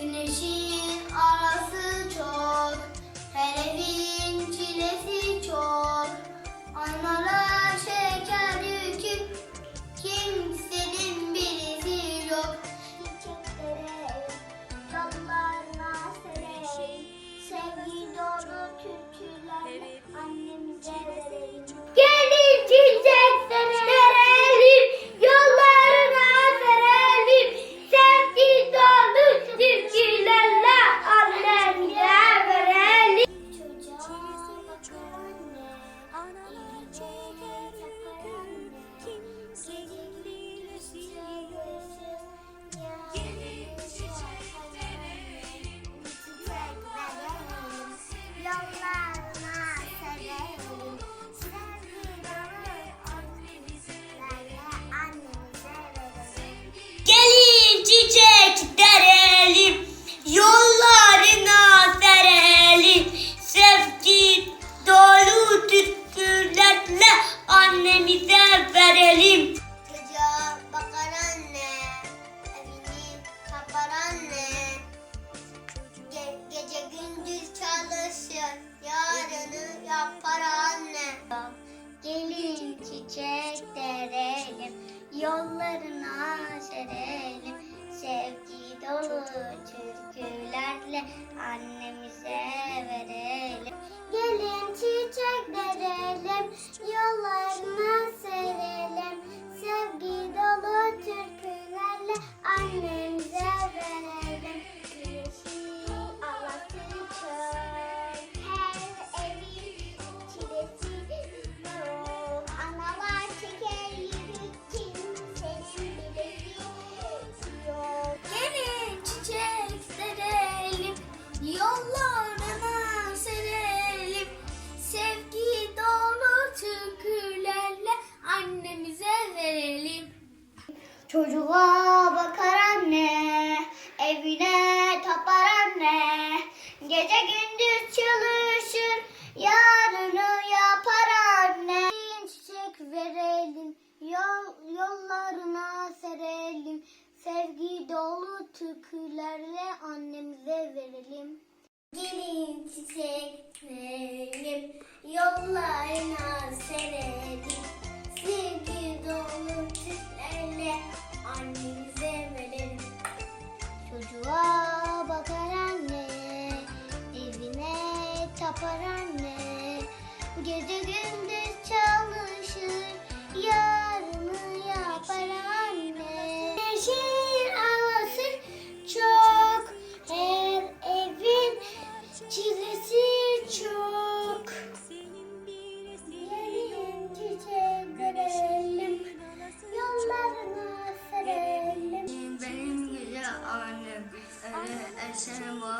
güneşi Yollarına serelim sevgi dolu türkülerle annemize verelim. Gelin çiçek verelim. çocuğa 是什么？